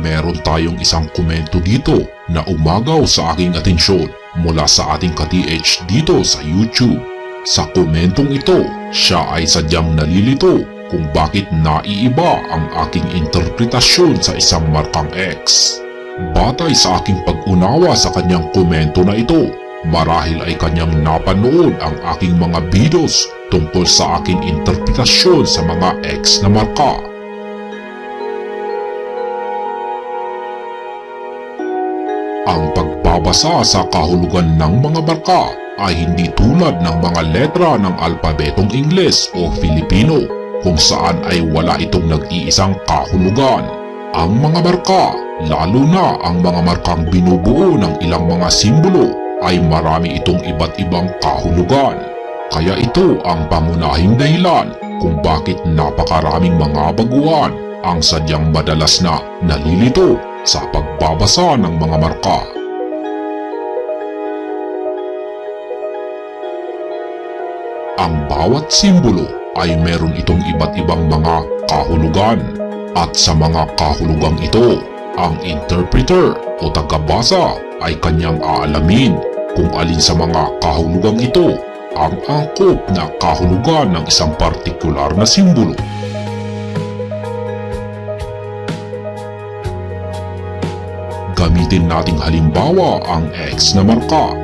meron tayong isang komento dito na umagaw sa aking atensyon mula sa ating ka-TH dito sa YouTube. Sa komentong ito, siya ay sadyang nalilito kung bakit naiiba ang aking interpretasyon sa isang markang X. Batay sa aking pag-unawa sa kanyang komento na ito, marahil ay kanyang napanood ang aking mga videos tungkol sa aking interpretasyon sa mga X na marka. Ang pagbabasa sa kahulugan ng mga marka ay hindi tulad ng mga letra ng alpabetong Ingles o Filipino kung saan ay wala itong nag-iisang kahulugan. Ang mga marka, lalo na ang mga markang binubuo ng ilang mga simbolo ay marami itong iba't ibang kahulugan. Kaya ito ang pangunahing dahilan kung bakit napakaraming mga baguhan ang sadyang madalas na nalilito sa pagbabasa ng mga marka. Ang bawat simbolo ay meron itong iba't ibang mga kahulugan at sa mga kahulugang ito, ang interpreter o tagabasa ay kanyang aalamin kung alin sa mga kahulugang ito ang angkop na kahulugan ng isang partikular na simbolo. Gamitin nating halimbawa ang X na marka.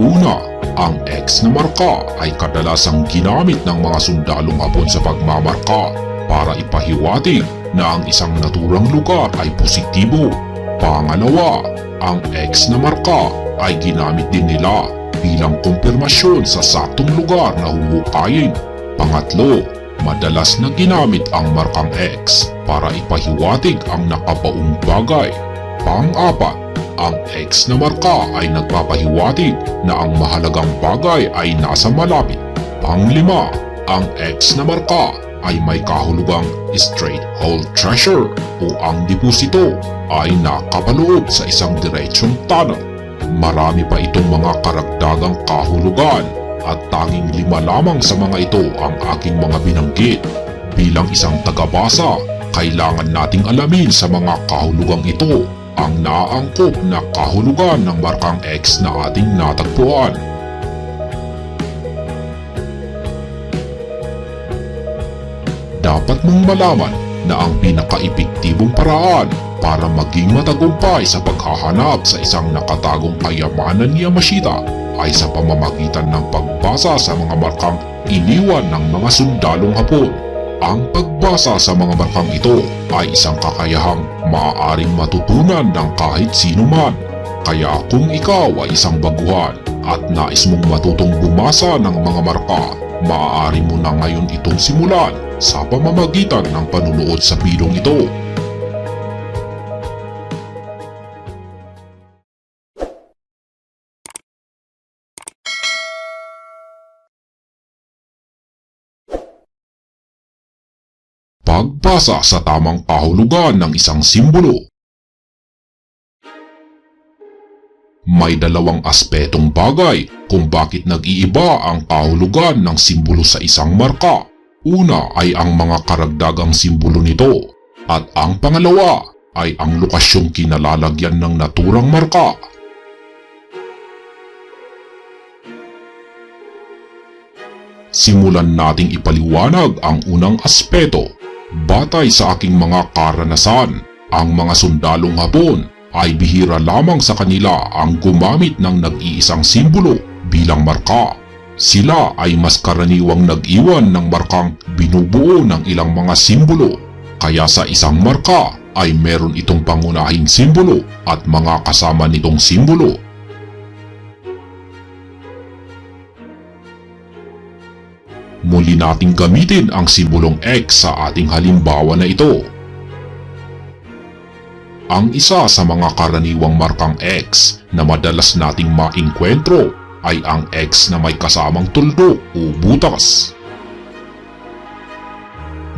Una, ang X na marka ay kadalasang ginamit ng mga sundalong hapon sa pagmamarka para ipahiwatig na ang isang naturang lugar ay positibo. Pangalawa, ang X na marka ay ginamit din nila bilang kumpirmasyon sa saktong lugar na huhukayin. Pangatlo, madalas na ginamit ang markang X para ipahiwatig ang nakabaong bagay. Pang-apat, ang X na marka ay nagpapahiwatig na ang mahalagang bagay ay nasa malapit. Panglima, ang X na marka ay may kahulugang straight hole treasure o ang deposito ay nakapaloob sa isang diretsyon tunnel. Marami pa itong mga karagdagang kahulugan at tanging lima lamang sa mga ito ang aking mga binanggit. Bilang isang tagabasa, kailangan nating alamin sa mga kahulugang ito ang naaangkop na kahulugan ng markang X na ating natagpuan. Dapat mong malaman na ang pinaka-epektibong paraan para maging matagumpay sa paghahanap sa isang nakatagong kayamanan ni Yamashita ay sa pamamagitan ng pagbasa sa mga markang iniwan ng mga sundalong hapon. Ang pagbasa sa mga markang ito ay isang kakayahang maaaring matutunan ng kahit sino man. Kaya kung ikaw ay isang baguhan at nais mong matutong bumasa ng mga marka, maaari mo na ngayon itong simulan sa pamamagitan ng panunood sa bilong ito. Pagbasa sa tamang kahulugan ng isang simbolo. May dalawang aspetong bagay kung bakit nag-iiba ang kahulugan ng simbolo sa isang marka. Una ay ang mga karagdagang simbolo nito at ang pangalawa ay ang lokasyong kinalalagyan ng naturang marka. Simulan nating ipaliwanag ang unang aspeto. Batay sa aking mga karanasan, ang mga sundalong hapon ay bihira lamang sa kanila ang gumamit ng nag-iisang simbolo bilang marka. Sila ay mas karaniwang nag-iwan ng markang binubuo ng ilang mga simbolo. Kaya sa isang marka ay meron itong pangunahing simbolo at mga kasama nitong simbolo. Muli nating gamitin ang simbolong X sa ating halimbawa na ito. Ang isa sa mga karaniwang markang X na madalas nating maengkwentro ay ang X na may kasamang tuldok o butas.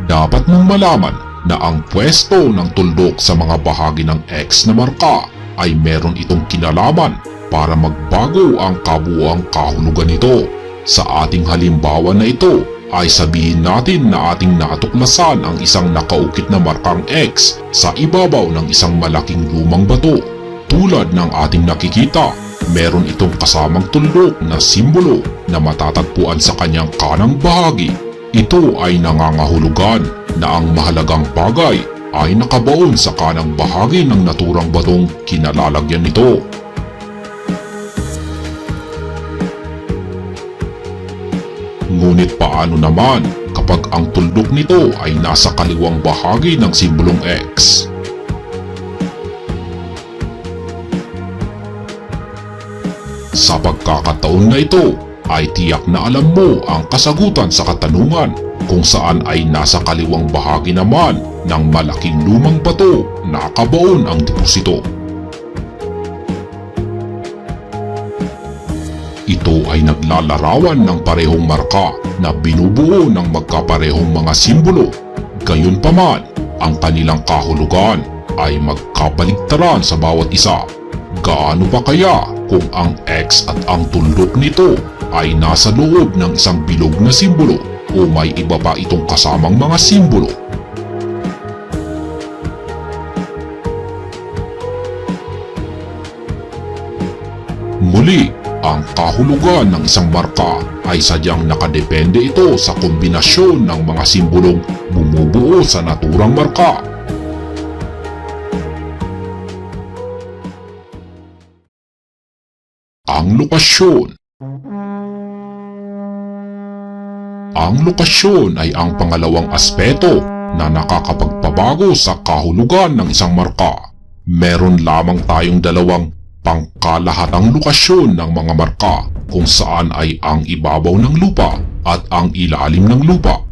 Dapat mong malaman na ang pwesto ng tuldok sa mga bahagi ng X na marka ay meron itong kinalaman para magbago ang kabuuang kahulugan nito. Sa ating halimbawa na ito, ay sabihin natin na ating natuklasan ang isang nakaukit na markang X sa ibabaw ng isang malaking lumang bato. Tulad ng ating nakikita, meron itong kasamang tuldok na simbolo na matatagpuan sa kanyang kanang bahagi. Ito ay nangangahulugan na ang mahalagang bagay ay nakabaon sa kanang bahagi ng naturang batong kinalalagyan nito. Ngunit paano naman kapag ang tuldok nito ay nasa kaliwang bahagi ng simbolong X? Sa pagkakataon na ito ay tiyak na alam mo ang kasagutan sa katanungan kung saan ay nasa kaliwang bahagi naman ng malaking lumang bato na kabaon ang deposito. Ito ay naglalarawan ng parehong marka na binubuo ng magkaparehong mga simbolo. Gayunpaman, ang kanilang kahulugan ay magkabaligtaran sa bawat isa. Gaano pa kaya kung ang X at ang tuldok nito ay nasa loob ng isang bilog na simbolo o may iba pa itong kasamang mga simbolo? Muli, ang kahulugan ng isang marka ay sadyang nakadepende ito sa kombinasyon ng mga simbolong bumubuo sa naturang marka. Ang lokasyon Ang lokasyon ay ang pangalawang aspeto na nakakapagpabago sa kahulugan ng isang marka. Meron lamang tayong dalawang pangkalahatang lokasyon ng mga marka kung saan ay ang ibabaw ng lupa at ang ilalim ng lupa.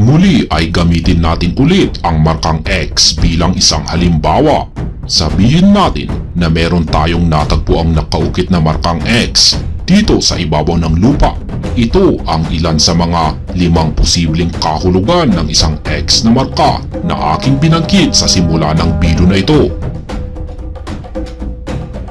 Muli ay gamitin natin ulit ang markang X bilang isang halimbawa. Sabihin natin na meron tayong natagpuang nakaukit na markang X dito sa ibabaw ng lupa. Ito ang ilan sa mga limang posibleng kahulugan ng isang X na marka na aking binanggit sa simula ng video na ito.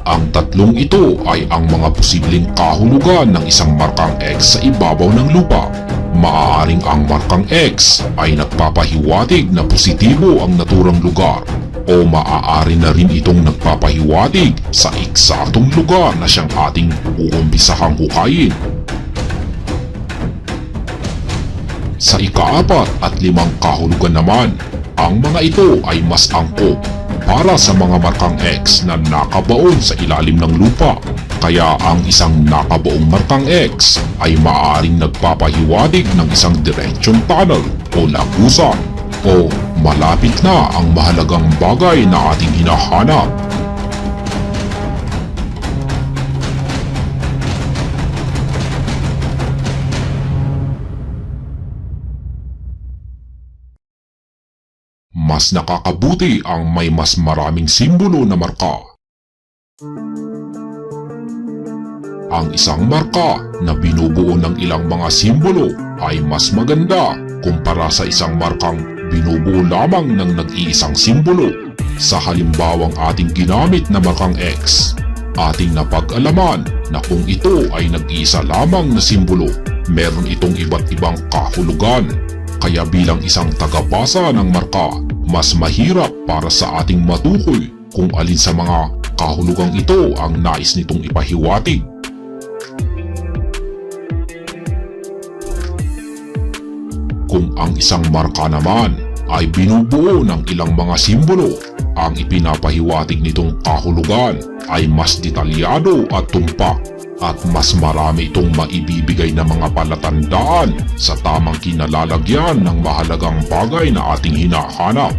Ang tatlong ito ay ang mga posibleng kahulugan ng isang markang X sa ibabaw ng lupa. Maaaring ang markang X ay nagpapahiwatig na positibo ang naturang lugar o maaari na rin itong nagpapahiwatig sa eksaktong lugar na siyang ating uumbisahang hukayin. Sa ikaapat at limang kahulugan naman, ang mga ito ay mas angkop para sa mga markang X na nakabaon sa ilalim ng lupa. Kaya ang isang nakabaong markang X ay maaaring nagpapahiwatig ng isang diretsyong tunnel o lagusan o malapit na ang mahalagang bagay na ating hinahanap. Mas nakakabuti ang may mas maraming simbolo na marka. Ang isang marka na binubuo ng ilang mga simbolo ay mas maganda kumpara sa isang markang binubuo lamang ng nag-iisang simbolo. Sa halimbawang ating ginamit na markang X, ating napag-alaman na kung ito ay nag-iisa lamang na simbolo, meron itong iba't ibang kahulugan. Kaya bilang isang tagabasa ng marka, mas mahirap para sa ating matukoy kung alin sa mga kahulugang ito ang nais nitong ipahiwatig. Kung ang isang marka naman ay binubuo ng ilang mga simbolo, ang ipinapahiwatig nitong kahulugan ay mas detalyado at tumpak at mas marami itong maibibigay na mga palatandaan sa tamang kinalalagyan ng mahalagang bagay na ating hinahanap.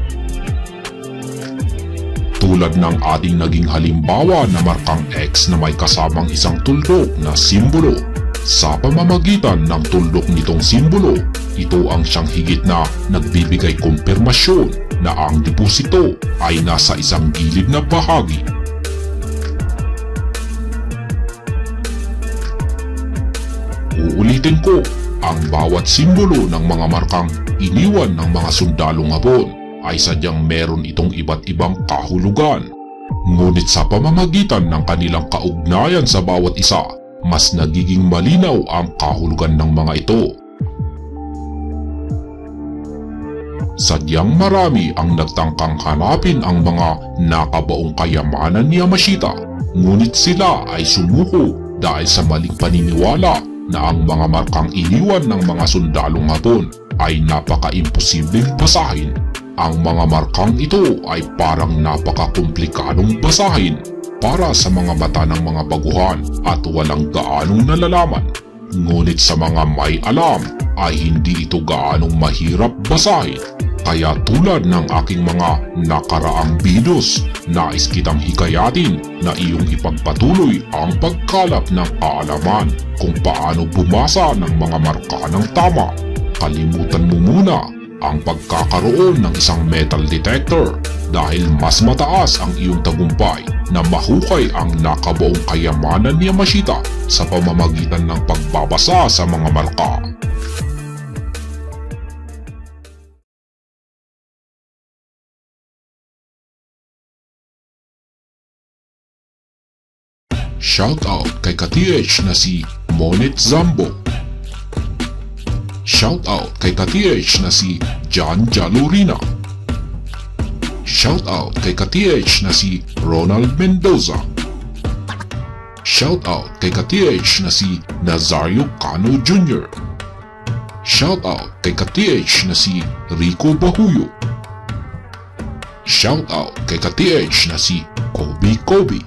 Tulad ng ating naging halimbawa na markang X na may kasamang isang tuldok na simbolo. Sa pamamagitan ng tuldok nitong simbolo, ito ang siyang higit na nagbibigay kumpirmasyon na ang deposito ay nasa isang gilid na bahagi Uulitin ko, ang bawat simbolo ng mga markang iniwan ng mga sundalong hapon ay sadyang meron itong iba't ibang kahulugan. Ngunit sa pamamagitan ng kanilang kaugnayan sa bawat isa, mas nagiging malinaw ang kahulugan ng mga ito. Sadyang marami ang nagtangkang hanapin ang mga nakabaong kayamanan ni Yamashita, ngunit sila ay sumuko dahil sa maling paniniwala na ang mga markang iniwan ng mga sundalong hapon ay napaka-imposibleng basahin. Ang mga markang ito ay parang napaka-komplikadong basahin para sa mga mata ng mga baguhan at walang gaanong nalalaman. Ngunit sa mga may alam ay hindi ito gaanong mahirap basahin. Kaya tulad ng aking mga nakaraang videos, nais kitang hikayatin na iyong ipagpatuloy ang pagkalap ng kaalaman kung paano bumasa ng mga marka ng tama. Kalimutan mo muna ang pagkakaroon ng isang metal detector dahil mas mataas ang iyong tagumpay na mahukay ang nakabuong kayamanan ni Yamashita sa pamamagitan ng pagbabasa sa mga marka. Shoutout kay ka-TH na si Monet Zambo. Shoutout kay ka-TH na si John Jalurina. Shoutout kay ka-TH na si Ronald Mendoza. Shoutout kay ka-TH na si Nazario Cano Jr. Shoutout kay ka-TH na si Rico Bahuyo. Shoutout kay ka-TH na si Kobe Kobe.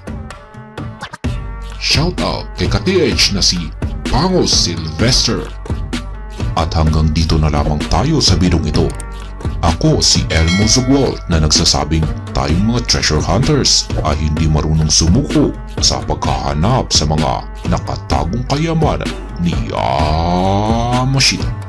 Shoutout kay ka-TH na si Pangos Sylvester. At hanggang dito na lamang tayo sa bidong ito. Ako si Elmo Zugwal na nagsasabing tayong mga treasure hunters ay hindi marunong sumuko sa paghahanap sa mga nakatagong kayamanan ni Yamashita.